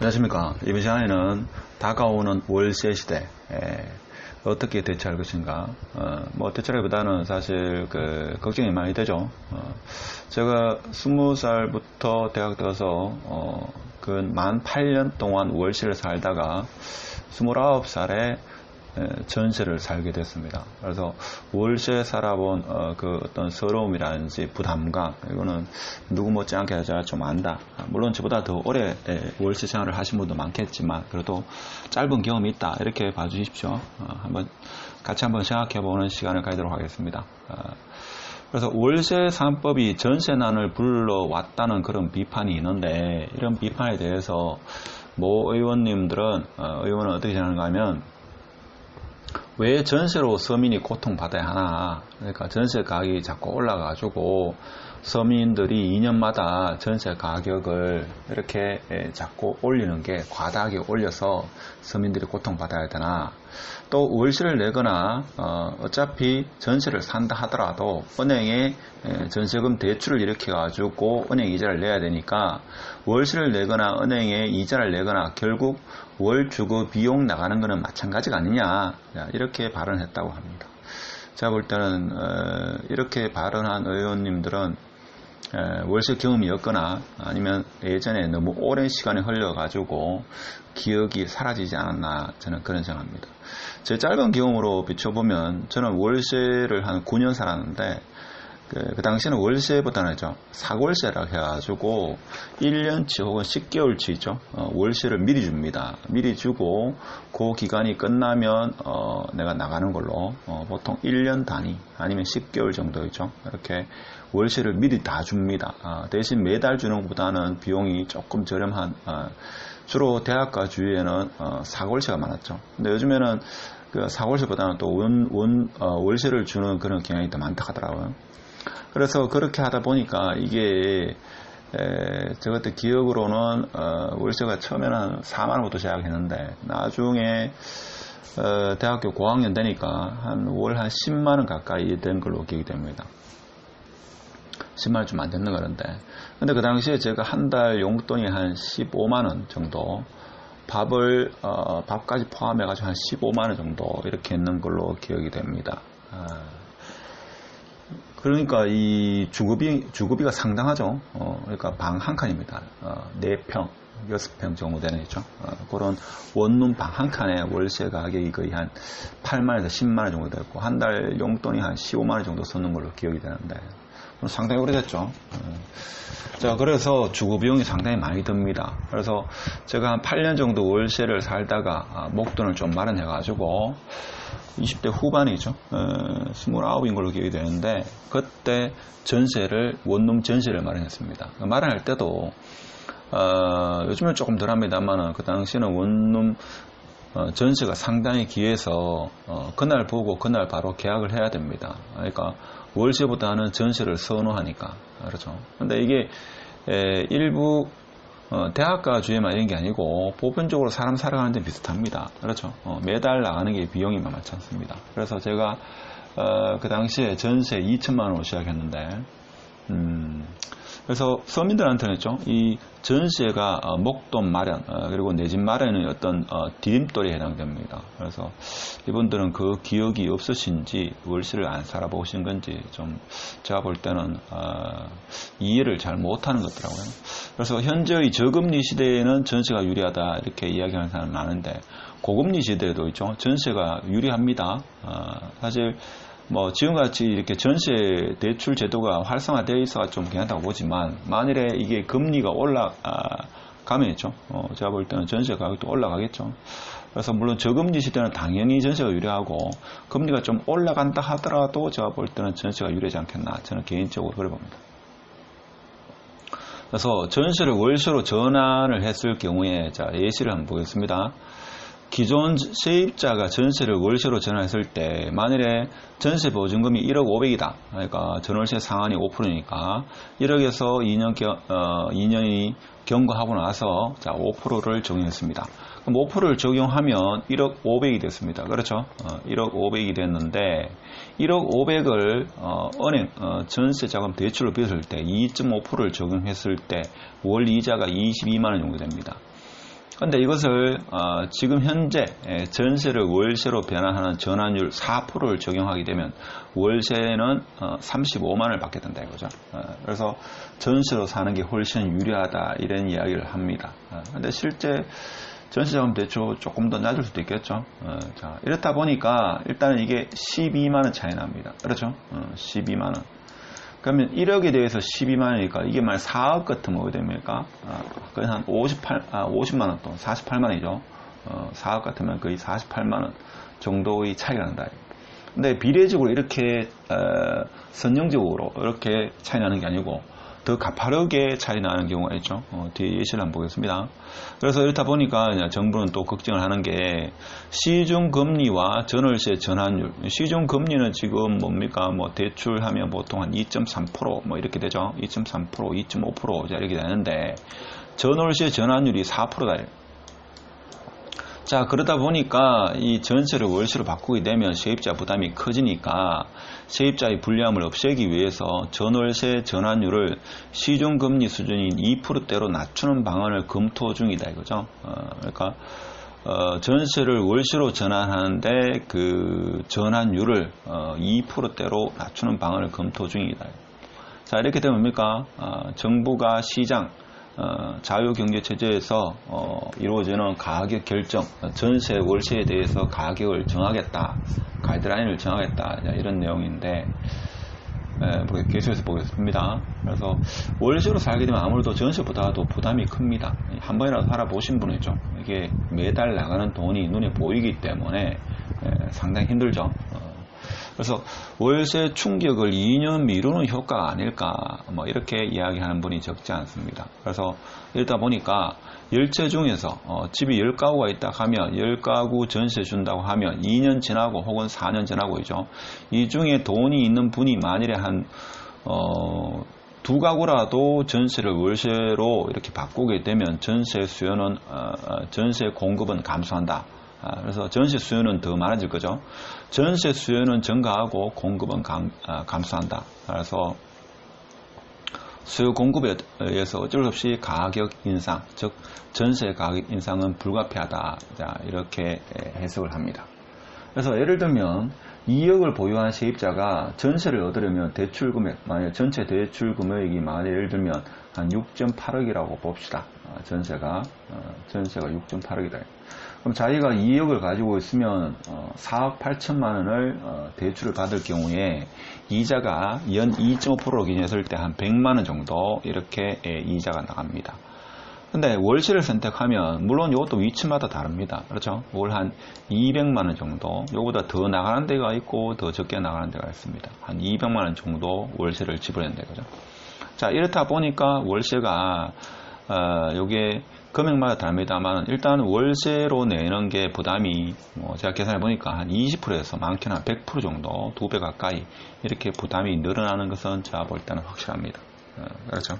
안녕하십니까. 이번 시간에는 다가오는 월세 시대, 에, 어떻게 대처할 것인가. 어, 뭐, 대처라기보다는 사실, 그, 걱정이 많이 되죠. 어, 제가 스무 살부터 대학 들어서, 어, 그, 만 8년 동안 월세를 살다가, 스물아홉 살에 전세를 살게 됐습니다. 그래서 월세 살아본 어, 그 어떤 서러움이라든지 부담감 이거는 누구 못지않게 제가 좀 안다. 물론 저보다 더 오래 월세 생활을 하신 분도 많겠지만 그래도 짧은 경험이 있다 이렇게 봐주십시오. 어, 한번 같이 한번 생각해 보는 시간을 가지도록 하겠습니다. 어, 그래서 월세 3법이 전세난을 불러왔다는 그런 비판이 있는데 이런 비판에 대해서 모 의원님들은 의원은 어떻게 생각하는가 하면 왜 전세로 서민이 고통받아야 하나. 그러니까 전세 가격이 자꾸 올라가지고 서민들이 2년마다 전세 가격을 이렇게 자꾸 올리는 게 과다하게 올려서 서민들이 고통받아야 되나. 또 월세를 내거나 어, 차피 전세를 산다 하더라도 은행에 전세금 대출을 일으켜 가지고 은행 이자를 내야 되니까 월세를 내거나 은행에 이자를 내거나 결국 월 주거 비용 나가는 것은 마찬가지가 아니냐 이렇게 발언했다고 합니다. 제가 볼 때는 어, 이렇게 발언한 의원님들은 월세 경험이 없거나 아니면 예전에 너무 오랜 시간이 흘려가지고 기억이 사라지지 않았나 저는 그런 생각합니다. 제 짧은 경험으로 비춰보면 저는 월세를 한 9년 살았는데 그, 그 당시에는 월세보다는 죠 사골세라고 해가지고 1년치 혹은 10개월치 있죠. 어, 월세를 미리 줍니다. 미리 주고 그 기간이 끝나면 어, 내가 나가는 걸로 어, 보통 1년 단위 아니면 10개월 정도 있죠. 이렇게 월세를 미리 다 줍니다. 아, 대신 매달 주는 것보다는 비용이 조금 저렴한 아, 주로 대학가 주위에는 어, 사골세가 많았죠. 근데 요즘에는 그 사골세보다는 또 원, 원, 어, 월세를 주는 그런 경향이 더 많다 하더라고요. 그래서 그렇게 하다 보니까 이게 에, 저 그때 기억으로는 어, 월세가 처음에는 한 4만 원부터 시작했는데 나중에 어, 대학교 고학년 되니까 한 월 한 10만 원 가까이 된 걸로 기억이 됩니다. 10만 원 좀 안 됐는 거는데 근데 그 당시에 제가 한 달 용돈이 한 15만 원 정도 밥을 어, 밥까지 포함해 가지고 한 15만 원 정도 이렇게 있는 걸로 기억이 됩니다. 아. 그러니까 이 주거비, 주거비가 상당하죠. 어, 그러니까 방 한 칸입니다. 어, 4평, 6평 정도 되는 거죠. 어, 그런 원룸 방 한 칸에 월세 가격이 거의 한 8만에서 10만원 정도 됐고, 한 달 용돈이 한 15만원 정도 썼는 걸로 기억이 되는데, 상당히 오래됐죠. 어. 자, 그래서 주거 비용이 상당히 많이 듭니다. 그래서 제가 한 8년 정도 월세를 살다가 아, 목돈을 좀 마련해가지고 20대 후반이죠. 어, 29인 걸로 기억이 되는데 그때 전세를 원룸 전세를 마련했습니다. 마련할 때도 어, 요즘은 조금 덜합니다만 그 당시에는 원룸 어, 전세가 상당히 귀해서 어, 그날 보고 그날 바로 계약을 해야 됩니다. 그러니까 월세보다는 전세를 선호하니까 그렇죠. 근데 이게 에, 일부 어, 대학가 주에만 이런 게 아니고 보편적으로 사람 살아가는 데 비슷합니다. 그렇죠. 어, 매달 나가는 게 비용이 만만치 않습니다. 그래서 제가 어, 그 당시에 전세 2천만 원으로 시작했는데 음, 그래서 서민들한테는 이 전세가 어, 목돈 마련 어, 그리고 내 집 마련의 어떤 어, 디딤돌에 해당됩니다. 그래서 이분들은 그 기억이 없으신지 월세를 안 살아보신 건지 좀 제가 볼 때는 이해를 잘 못하는 것더라고요. 그래서 현재의 저금리 시대에는 전세가 유리하다 이렇게 이야기하는 사람은 많은데 고금리 시대에도 있죠. 전세가 유리합니다. 사실 뭐 지금같이 이렇게 전세 대출 제도가 활성화되어 있어가 좀 괜찮다고 보지만 만일에 이게 금리가 올라가면 있죠. 어, 제가 볼 때는 전세 가격도 올라가겠죠. 그래서 물론 저금리 시대는 당연히 전세가 유리하고 금리가 좀 올라간다 하더라도 제가 볼 때는 전세가 유리하지 않겠나 저는 개인적으로 그래 봅니다. 그래서 전세를 월세로 전환을 했을 경우에 자 예시를 한번 보겠습니다. 기존 세입자가 전세를 월세로 전환했을 때 만일에 전세 보증금이 1억 500이다. 그러니까 전월세 상한이 5%니까 1억에서 2년 어, 2년이 경과하고 나서 자 5%를 적용했습니다. 그럼 5%를 적용하면 1억 500이 됐습니다. 그렇죠? 어, 1억 500이 됐는데 1억 500을 어, 은행 어, 전세 자금 대출로 빚을 때 2.5%를 적용했을 때 월 이자가 22만 원 정도 됩니다. 근데 이것을 어, 지금 현재 예, 전세를 월세로 변환하는 전환율 4%를 적용하게 되면 월세는 어, 35만을 받게 된다 이거죠. 어, 그래서 전세로 사는 게 훨씬 유리하다 이런 이야기를 합니다. 어, 근데 실제 전세자금 대출 조금 더 낮을 수도 있겠죠. 어, 자 이렇다 보니까 일단은 이게 12만원 차이 납니다. 그렇죠? 12만원. 그러면 1억에 대해서 12만 원이니까 이게 만약 4억 같으면 어떻게 됩니까? 아, 거의 한 58, 아, 50만 원 또 48만 원이죠. 어, 4억 같으면 거의 48만 원 정도의 차이가 난다. 근데 비례적으로 이렇게 어, 선정적으로 이렇게 차이 나는 게 아니고 더 가파르게 차이 나는 경우가 있죠. 어, 뒤에 예시를 한번 보겠습니다. 그래서 이렇다 보니까 정부는 또 걱정을 하는 게 시중 금리와 전월세 전환율. 시중 금리는 지금 뭡니까? 뭐 대출하면 보통 한 2.3%뭐 이렇게 되죠. 2.3%, 2.5% 이렇게 되는데 전월세 전환율이 4%다. 자 그러다 보니까 이 전세를 월세로 바꾸게 되면 세입자 부담이 커지니까 세입자의 불리함을 없애기 위해서 전월세 전환율을 시중금리 수준인 2%대로 낮추는 방안을 검토 중이다 이거죠. 어, 그러니까 어, 전세를 월세로 전환하는데 그 전환율을 어, 2%대로 낮추는 방안을 검토 중이다. 자 이렇게 되면 뭡니까? 어, 정부가 시장 어, 자유경제체제에서 어, 이루어지는 가격 결정, 전세, 월세에 대해서 가격을 정하겠다, 가이드라인을 정하겠다 이런 내용인데 예, 계속해서 보겠습니다. 그래서 월세로 살게 되면 아무래도 전세보다도 부담이 큽니다. 한 번이라도 살아보신 분이죠. 이게 매달 나가는 돈이 눈에 보이기 때문에 예, 상당히 힘들죠. 어, 그래서 월세 충격을 2년 미루는 효과가 아닐까 뭐 이렇게 이야기하는 분이 적지 않습니다. 그래서 이러다 보니까 열채 중에서 어, 집이 10가구가 있다 하면 10가구 전세 준다고 하면 2년 지나고 혹은 4년 지나고이죠. 이 중에 돈이 있는 분이 만일에 한 어, 두 가구라도 전세를 월세로 이렇게 바꾸게 되면 전세 수요는 어, 어 전세 공급은 감소한다. 아, 그래서 전세 수요는 더 많아질 거죠. 전세 수요는 증가하고 공급은 감, 아, 감소한다. 그래서 수요 공급에 의해서 어쩔 수 없이 가격 인상, 즉 전세 가격 인상은 불가피하다. 자, 이렇게 해석을 합니다. 그래서 예를 들면 2억을 보유한 세입자가 전세를 얻으려면 대출 금액, 만약 전체 대출 금액이 만약 예를 들면 한 6.8억이라고 봅시다. 아, 전세가 어, 전세가 6.8억이다. 그럼 자기가 2억을 가지고 있으면 4억 어, 8천만 원을 어, 대출을 받을 경우에 이자가 연 2.5%로 기준했을 때 한 100만 원 정도 이렇게 예, 이자가 나갑니다. 근데 월세를 선택하면 물론 이것도 위치마다 다릅니다. 그렇죠? 월 한 200만 원 정도, 요보다 더 나가는 데가 있고 더 적게 나가는 데가 있습니다. 한 200만 원 정도 월세를 지불했는데 그죠? 자 이렇다 보니까 월세가 어, 요게 금액마다 다릅니다만 일단 월세로 내는 게 부담이 뭐 제가 계산해 보니까 한 20%에서 많게는 한 100% 정도 두 배 가까이 이렇게 부담이 늘어나는 것은 제가 볼 때는 확실합니다. 어, 그렇죠?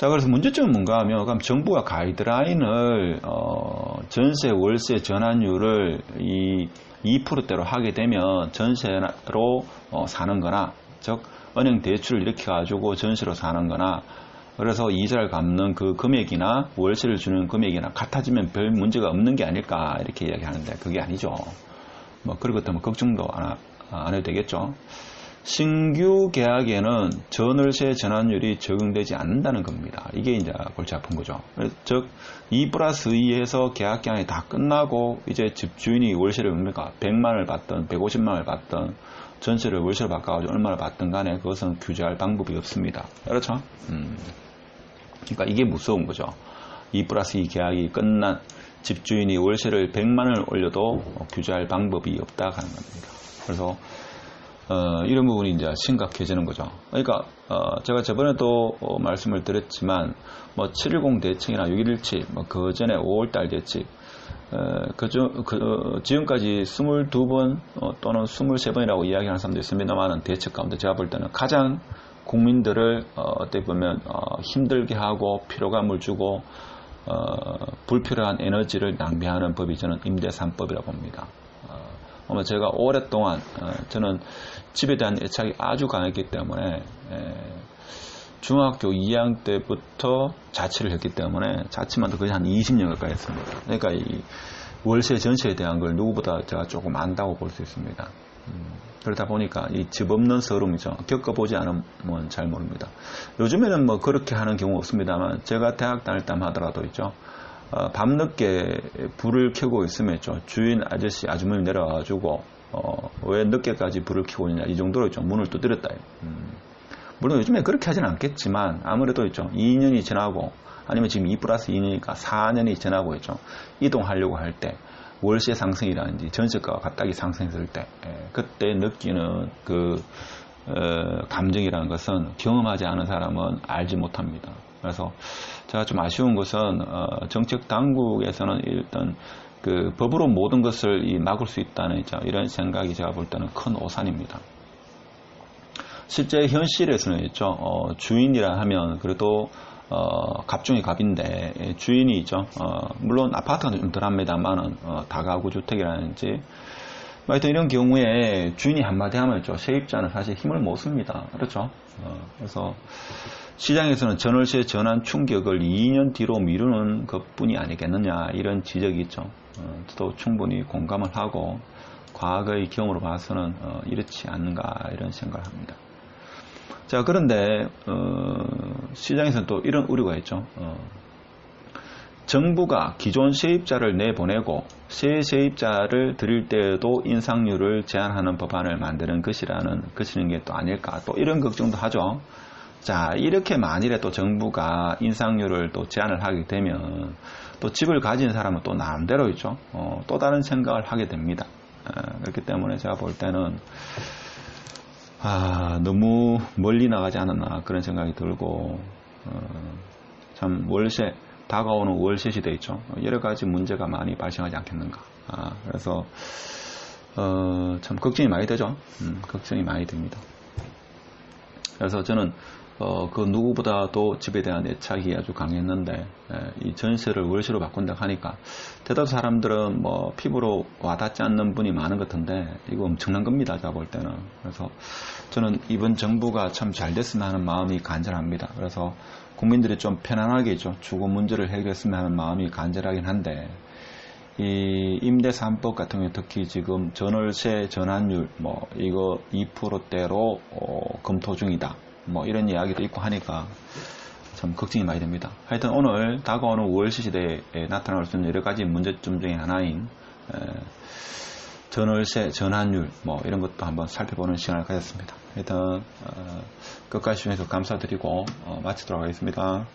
네. 자 그래서 문제점은 뭔가 하면 그럼 정부가 가이드라인을 어, 전세 월세 전환율을 이 2%대로 하게 되면 전세로 어, 사는 거나 즉 은행 대출을 이렇게 가지고 전세로 사는 거나 그래서 이자를 갚는 그 금액이나 월세를 주는 금액이나 같아지면 별 문제가 없는 게 아닐까 이렇게 이야기하는데 그게 아니죠. 뭐것 때문에 걱정도 안, 안 해도 되겠죠. 신규 계약에는 전월세 전환율이 적용되지 않는다는 겁니다. 이게 이제 골치 아픈 거죠. 즉, 2 플러스 2에서 계약 기간이 다 끝나고 이제 집주인이 월세를 뭡니까? 100만을 받던 150만을 받던 전세를 월세로 바꿔가지고 얼마를 받든 간에 그것은 규제할 방법이 없습니다. 그렇죠? 음. 그러니까 이게 무서운 거죠. 2 플러스 2 계약이 끝난 집주인이 월세를 100만원을 올려도 규제할 방법이 없다 하는 겁니다. 그래서 어, 이런 부분이 이제 심각해지는 거죠. 그러니까 어, 제가 저번에도 어, 말씀을 드렸지만 뭐 710 대책이나 6117, 뭐그 전에 5월달 대책, 그, 그, 지금까지 22번 어, 또는 23번이라고 이야기하는 사람도 있습니다만 대책 가운데 제가 볼 때는 가장 국민들을 어, 어떻게 보면 어, 힘들게 하고 피로감을 주고 어, 불필요한 에너지를 낭비하는 법이 저는 임대 3법이라고 봅니다. 어, 제가 오랫동안 어, 저는 집에 대한 애착이 아주 강했기 때문에 에, 중학교 2학년 때부터 자취를 했기 때문에 자취만 도 거의 한 20년 가까이 했습니다. 그러니까 이 월세 전체에 대한 걸 누구보다 제가 조금 안다고 볼 수 있습니다. 음, 그러다 보니까 이 집 없는 서름이죠. 겪어보지 않으면 잘 모릅니다. 요즘에는 뭐 그렇게 하는 경우 없습니다만 제가 대학 다닐 때 하더라도 있죠. 어, 밤늦게 불을 켜고 있으면. 주인 아저씨 아주머니 내려와가지고 어, 왜 늦게까지 불을 켜고 있냐 이 정도로 있죠. 문을 두드렸다. 음. 물론 요즘에 그렇게 하진 않겠지만 아무래도 있죠. 2년이 지나고 아니면 지금 2 플러스 2년이니까 4년이 지나고 있죠. 이동하려고 할 때 월세 상승이라든지 전세가가 갑자기 상승했을 때 예, 그때 느끼는 그 어, 감정이라는 것은 경험하지 않은 사람은 알지 못합니다. 그래서 제가 좀 아쉬운 것은 어, 정책 당국에서는 일단 그 법으로 모든 것을 이 막을 수 있다는 이런 생각이 제가 볼 때는 큰 오산입니다. 실제 현실에서는 있죠. 어, 주인이라 하면 그래도 어, 갑중이 갑인데 예, 주인이 있죠. 어, 물론 아파트가 좀 덜합니다만은 어, 다가구 주택이라든지 뭐 하여튼 이런 경우에 주인이 한마디 하면 있죠. 세입자는 사실 힘을 못 씁니다. 그렇죠. 어, 그래서 시장에서는 전월세 전환 충격을 2년 뒤로 미루는 것뿐이 아니겠느냐 이런 지적이 있죠. 어, 또 충분히 공감을 하고 과거의 경험으로 봐서는 어, 이렇지 않는가 이런 생각을 합니다. 자, 그런데, 어, 시장에서는 또 이런 우려가 있죠. 어, 정부가 기존 세입자를 내보내고 새 세입자를 들일 때에도 인상률을 제한하는 법안을 만드는 것이라는 것이는 게 또 아닐까 또 이런 걱정도 하죠. 자 이렇게 만일에 또 정부가 인상률을 또 제한을 하게 되면 또 집을 가진 사람은 또 나름대로 있죠. 어, 또 다른 생각을 하게 됩니다. 어, 그렇기 때문에 제가 볼 때는 아, 너무 멀리 나가지 않았나 그런 생각이 들고 어, 참 월세 다가오는 월세 시대 있죠. 여러 가지 문제가 많이 발생하지 않겠는가. 아, 그래서 어, 참 걱정이 많이 되죠. 음, 걱정이 많이 됩니다. 그래서 저는 어, 그 누구보다도 집에 대한 애착이 아주 강했는데 에, 이 전세를 월세로 바꾼다 하니까 대다수 사람들은 뭐 피부로 와닿지 않는 분이 많은 것 같은데 이거 엄청난 겁니다. 제가 볼 때는 그래서 저는 이번 정부가 참 잘 됐으면 하는 마음이 간절합니다. 그래서 국민들이 좀 편안하게 죠 주거 문제를 해결했으면 하는 마음이 간절하긴 한데 이 임대 3법 같은 경우 특히 지금 전월세 전환율 뭐 이거 2%대로 어, 검토 중이다. 뭐 이런 이야기도 있고 하니까 참 걱정이 많이 됩니다. 하여튼 오늘 다가오는 5월 시대에 나타날 수 있는 여러 가지 문제점 중에 하나인 전월세 전환율 뭐 이런 것도 한번 살펴보는 시간을 가졌습니다. 하여튼 어, 끝까지 주셔서 감사드리고 어, 마치도록 하겠습니다.